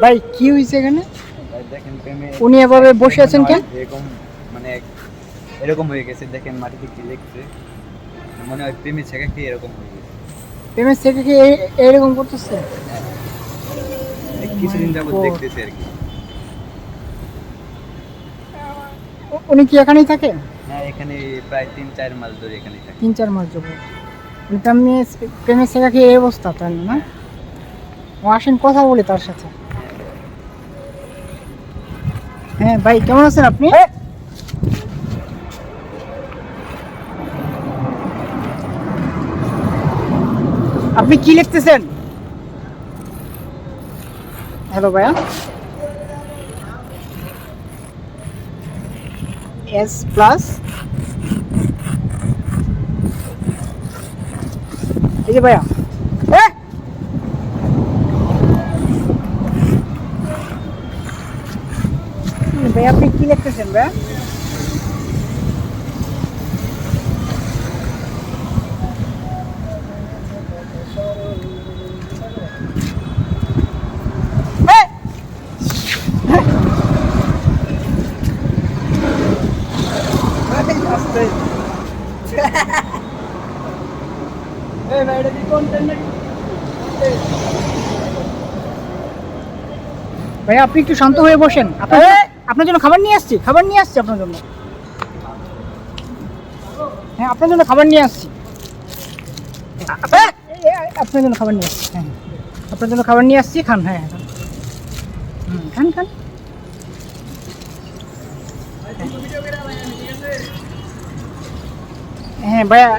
ভাই কি হয়েছে এখানে? প্রেমে উনি এভাবে বসে আছেন কেন? এরকম মানে এরকম হয়ে গেছে দেখেন মাটিতে কি লিখছে মনে হয় প্রেমে ছেঁকা কি এরকম হয়ে গেছে। প্রেমের থেকে কি এই- এইরকম করতেছে? এই কিছুদিন যাবত দেখতেছে আর কি। উনি কি এখানেই থাকে? হ্যাঁ এখানে প্রায় তিন চার মাস ধরে এখানে থাকি। তিন চার মাস প্রেমে প্রেমের থেকে কি এই অবস্থা তাই না? ও আসেন কথা বলি তার সাথে। হ্যাঁ ভাই কেমন আছেন আপনি আপনি কি লিখতেছেন হ্যালো ভাইয়া এস প্লাস এই যে ভাইয়া ভাইয়া আপনি কি লিখতেছেন ভাইয়া এ! ভাইয়া আপনি একটু শান্ত হয়ে বসেন। আপনার আপনার জন্য খাবার নিয়ে আসছি খাবার নিয়ে আসছি আপনার জন্য। হ্যাঁ আপনার জন্য খাবার নিয়ে আসছি। আপনার জন্য খাবার নিয়ে আসছি হ্যাঁ হ্যাঁ। আপনার জন্য খাবার নিয়ে আসছি খান হ্যাঁ হ্যাঁ, খান। খান। হ্যাঁ ভাইয়া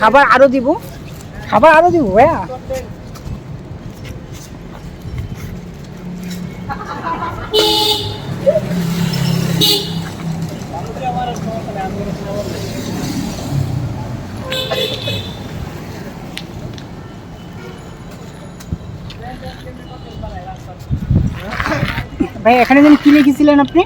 খাবার আরও দিব। খাবার আরও দিব ভাইয়া। ভাই এখানে যেন কি লিখেছিলেন আপনি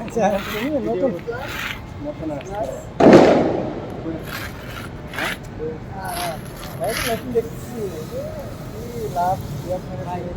আচ্ছা, নতুন হেই!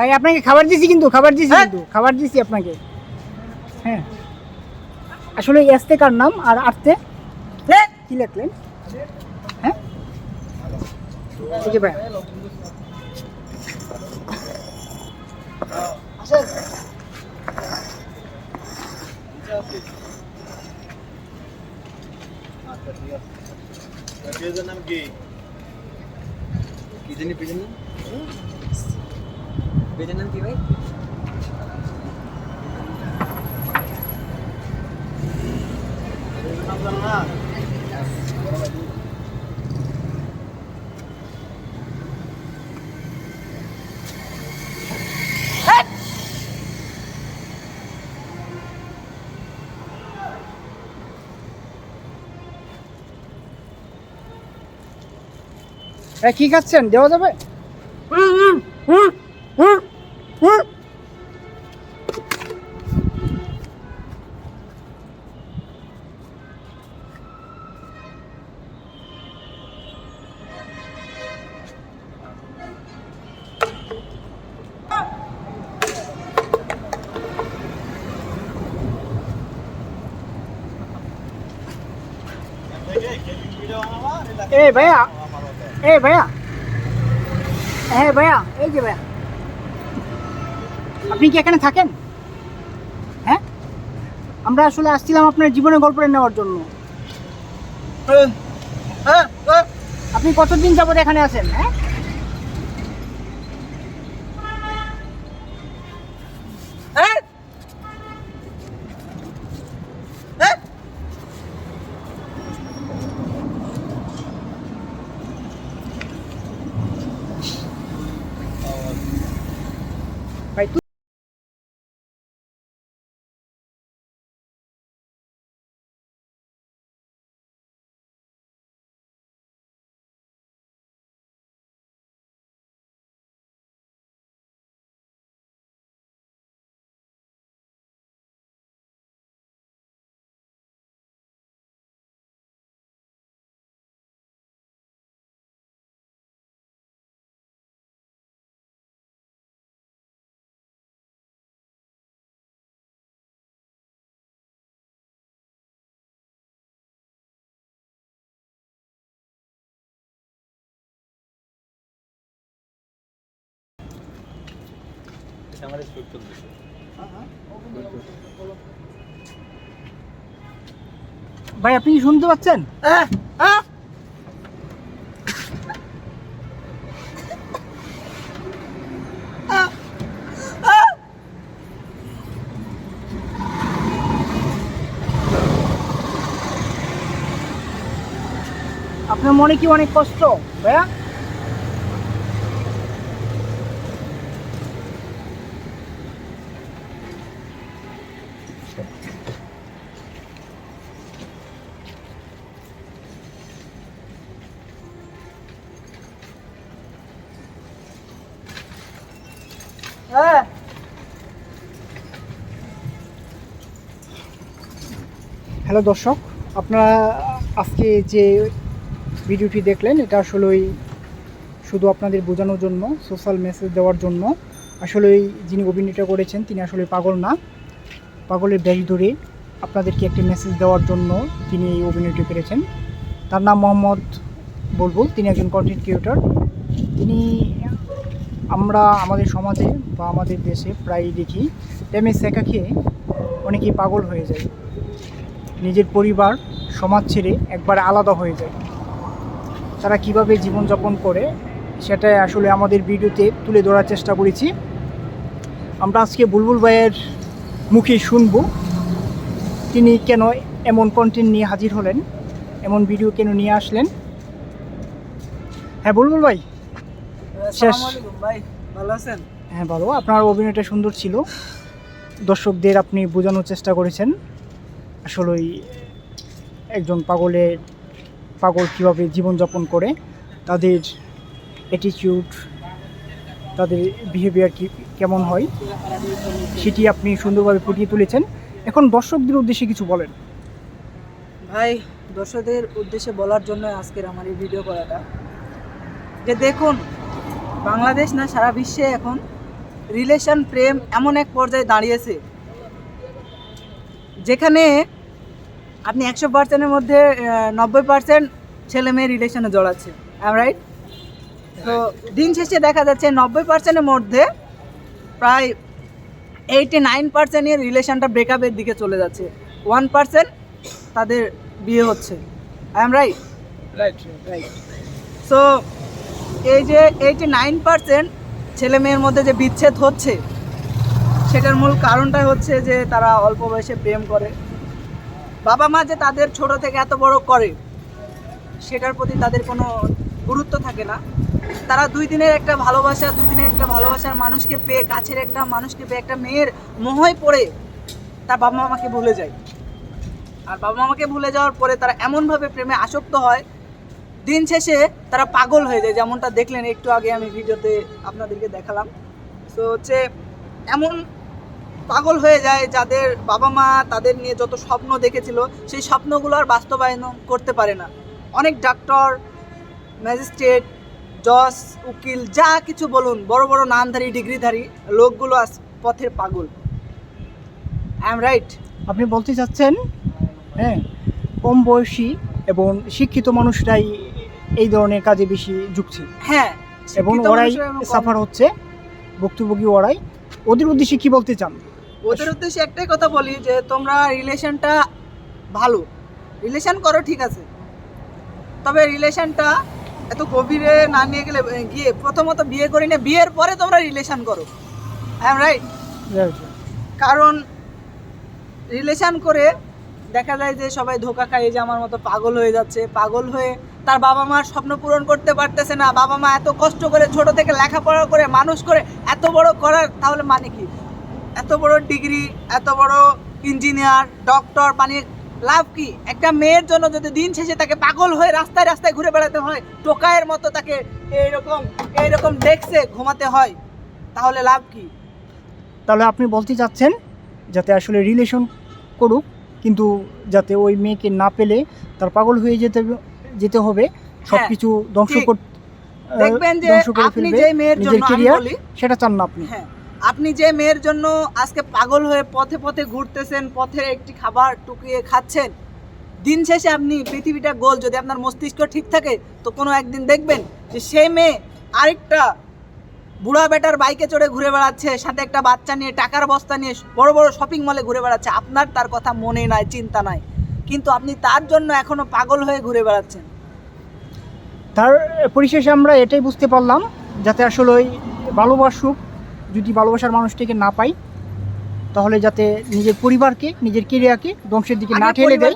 ভাই আপনাকে খাবার দিছি কিন্তু খাবার দিছি কিন্তু খাবার দিছি আপনাকে। হ্যাঁ। আসলে এসতে কার নাম? আর আরতে কি লিখলেন? হ্যাঁ? এই যে ভাই। কি? জানি পেজের নাম পেজের নাম কি ভাই ভাই কি খাচ্ছেন দেওয়া যাবে এ ভাইয়া এ ভাইয়া হ্যাঁ ভাইয়া এই যে ভাইয়া আপনি কি এখানে থাকেন? হ্যাঁ? আমরা আসলে আসছিলাম আপনার জীবনের গল্পটা নেওয়ার জন্য। আপনি কতদিন যাবত এখানে আছেন হ্যাঁ? আমাদের শুট চলতেছে। ভাই আপনি কি শুনতে পাচ্ছেন? আপনার মনে কি অনেক কষ্ট ভাইয়া? হ্যালো দর্শক, আপনারা আজকে যে ভিডিওটি দেখলেন, এটা আসলেই শুধু আপনাদের বোঝানোর জন্য সোশ্যাল মেসেজ দেওয়ার জন্য। আসলেই যিনি অভিনয়টা করেছেন, তিনি আসলে পাগল না। পাগলের ব্যাগ ধরে আপনাদেরকে একটি মেসেজ দেওয়ার জন্য তিনি এই অভিনয়টি করেছেন। তার নাম মোহাম্মদ বুলবুল, তিনি একজন কন্টেন্ট ক্রিয়েটর তিনি আমরা আমাদের সমাজে বা আমাদের দেশে প্রায় দেখি, প্রেমের শেখা খেয়ে অনেকেই পাগল হয়ে যায়। নিজের পরিবার সমাজ ছেড়ে একবার আলাদা হয়ে যায়। তারা কীভাবে জীবনযাপন করে সেটাই আসলে আমাদের ভিডিওতে তুলে ধরার চেষ্টা করেছি। আমরা আজকে বুলবুল ভাইয়ের মুখে শুনব তিনি কেন এমন কন্টেন্ট নিয়ে হাজির হলেন এমন ভিডিও কেন নিয়ে আসলেন। হ্যাঁ বুলবুল ভাই। শেষ। ভাই। ভালো আছেন? হ্যাঁ ভালো। আপনার অভিনয়টা সুন্দর ছিল। দর্শকদের আপনি বোঝানোর চেষ্টা করেছেন। আসলেই একজন পাগলের পাগল কীভাবে জীবনযাপন করে, তাদের অ্যাটিটিউড তাদের বিহেভিয়ার কি, কেমন হয়, সেটি আপনি সুন্দরভাবে ফুটিয়ে তুলেছেন। এখন দর্শকদের উদ্দেশ্যে কিছু বলেন। ভাই, দর্শকদের উদ্দেশ্যে বলার জন্য আজকের আমার এই ভিডিও করাটা। যে দেখুন, বাংলাদেশ না, সারা বিশ্বে এখন রিলেশন প্রেম এমন এক পর্যায়ে দাঁড়িয়েছে। আপনি একশো পার্সেন্টের মধ্যে নব্বই পার্সেন্ট ছেলে মেয়ে রিলেশনে জড়াচ্ছে রাইট তো দিন শেষে দেখা যাচ্ছে নব্বই পার্সেন্টের মধ্যে প্রায় এইটি নাইন পার্সেন্টের রিলেশনটা ব্রেকআপের দিকে চলে যাচ্ছে। ওয়ান পার্সেন্ট তাদের বিয়ে হচ্ছে I am right right right so এই যে এইটি নাইন পার্সেন্ট ছেলে মেয়ের মধ্যে যে বিচ্ছেদ হচ্ছে সেটার মূল কারণটাই হচ্ছে যে তারা অল্প বয়সে প্রেম করে। বাবা মা যে তাদের ছোট থেকে এত বড় করে, সেটার প্রতি তাদের কোনো গুরুত্ব থাকে না। তারা দুই দিনের একটা ভালোবাসা, দুই দিনের একটা ভালোবাসার মানুষকে পেয়ে, কাছের একটা মানুষকে পেয়ে, একটা মেয়ের মোহয় পড়ে তার বাবা মামাকে ভুলে যায়। আর বাবা মামাকে ভুলে যাওয়ার পরে তারা এমনভাবে প্রেমে আসক্ত হয়, দিন শেষে তারা পাগল হয়ে যায়। যেমনটা দেখলেন, একটু আগে আমি ভিডিওতে আপনাদেরকে দেখালাম। তো হচ্ছে, এমন পাগল হয়ে যায় যাদের বাবা মা তাদের নিয়ে যত স্বপ্ন দেখেছিল সেই স্বপ্নগুলো আর বাস্তবায়ন করতে পারে না। অনেক ডাক্তার ম্যাজিস্ট্রেট জজ উকিল যা কিছু বলুন বড় বড় নামধারী ডিগ্রিধারী লোকগুলো আজ পথের পাগল। আই এম রাইট আপনি বলতে চাচ্ছেন হ্যাঁ কম বয়সী এবং শিক্ষিত মানুষরাই এই ধরনের কাজে বেশি ঝুঁকছে হ্যাঁ এবং ওরাই সাফার হচ্ছে ভুক্তভোগী ওরাই। ওদের উদ্দেশ্যে কি বলতে চান? ওদের উদ্দেশ্যে একটাই কথা বলি যে তোমরা রিলেশনটা ভালো। রিলেশন করো ঠিক আছে। তবে রিলেশনটা এত গভীরে না নিয়ে গেলে গিয়ে প্রথমত বিয়ে করি না বিয়ের পরে তোমরা রিলেশন করো। হ্যাঁ রাইট কারণ রিলেশন করে দেখা যায় যে সবাই ধোকা খায় যে আমার মতো পাগল হয়ে যাচ্ছে। পাগল হয়ে তার বাবা মার স্বপ্ন পূরণ করতে পারতেছে না। বাবা মা এত কষ্ট করে ছোট থেকে লেখাপড়া করে মানুষ করে এত বড় করার তাহলে মানে কি? এত বড় ডিগ্রি এত বড় ইঞ্জিনিয়ার ডক্টর মানে লাভ কি? একটা মেয়ের জন্য যদি দিন শেষে তাকে পাগল হয়ে রাস্তায় রাস্তায় ঘুরে বেড়াতে হয় টোকায়ের মতো তাকে এইরকম এইরকম ডেস্কে ঘুমাতে হয় তাহলে লাভ কি? তাহলে আপনি বলতে চাচ্ছেন যাতে আসলে রিলেশন করুক কিন্তু যাতে ওই মেয়েকে না পেলে তার পাগল হয়ে যেতে যেতে হবে সব কিছু ধ্বংস করতে দেখবেন যে আপনি যে মেয়ের জন্য আমি বলি সেটা চান না আপনি। হ্যাঁ। আপনি যে মেয়ের জন্য আজকে পাগল হয়ে পথে পথে ঘুরতেছেন পথে একটি খাবার টুকিয়ে খাচ্ছেন, দিন শেষে আপনি পৃথিবীটা গোল, যদি আপনার মস্তিষ্ক ঠিক থাকে, তো কোনো একদিন দেখবেন যে সেই মেয়ে আরেকটা বুড়া বেটার বাইকে চড়ে ঘুরে বেড়াচ্ছে, সাথে একটা বাচ্চা নিয়ে, টাকার বস্তা নিয়ে বড় বড় শপিং মলে ঘুরে বেড়াচ্ছে। আপনার তার কথা মনে নাই, চিন্তা নাই। কিন্তু আপনি তার জন্য এখনও পাগল হয়ে ঘুরে বেড়াচ্ছেন। তার পরিশেষে আমরা এটাই বুঝতে পারলাম, যাতে আসলে ওই ভালোবাসুক যদি ভালোবাসার মানুষটিকে না পাই তাহলে যাতে নিজের পরিবারকে নিজের কেরিয়ারকে ধ্বংসের দিকে না ঠেলে দেয়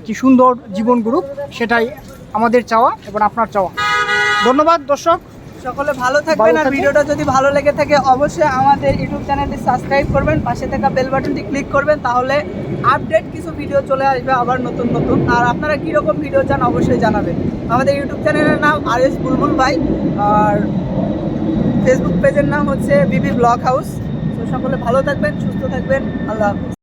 একটি সুন্দর জীবন গ্রুপ সেটাই আমাদের চাওয়া এবং আপনার চাওয়া। ধন্যবাদ দর্শক। সকলে ভালো থাকবেন আর ভিডিওটা যদি ভালো লেগে থাকে অবশ্যই আমাদের ইউটিউব চ্যানেলটি সাবস্ক্রাইব করবেন পাশে থাকা বেল বাটনটি ক্লিক করবেন তাহলে আপডেট কিছু ভিডিও চলে আসবে আবার নতুন নতুন। আর আপনারা কীরকম ভিডিও চান অবশ্যই জানাবেন। আমাদের ইউটিউব চ্যানেলের নাম আর এস বুলবুল ভাই আর ফেসবুক পেজের নাম হচ্ছে বিবি ব্লগ হাউস। তো সকলে ভালো থাকবেন, সুস্থ থাকবেন। আল্লাহ হাফিজ।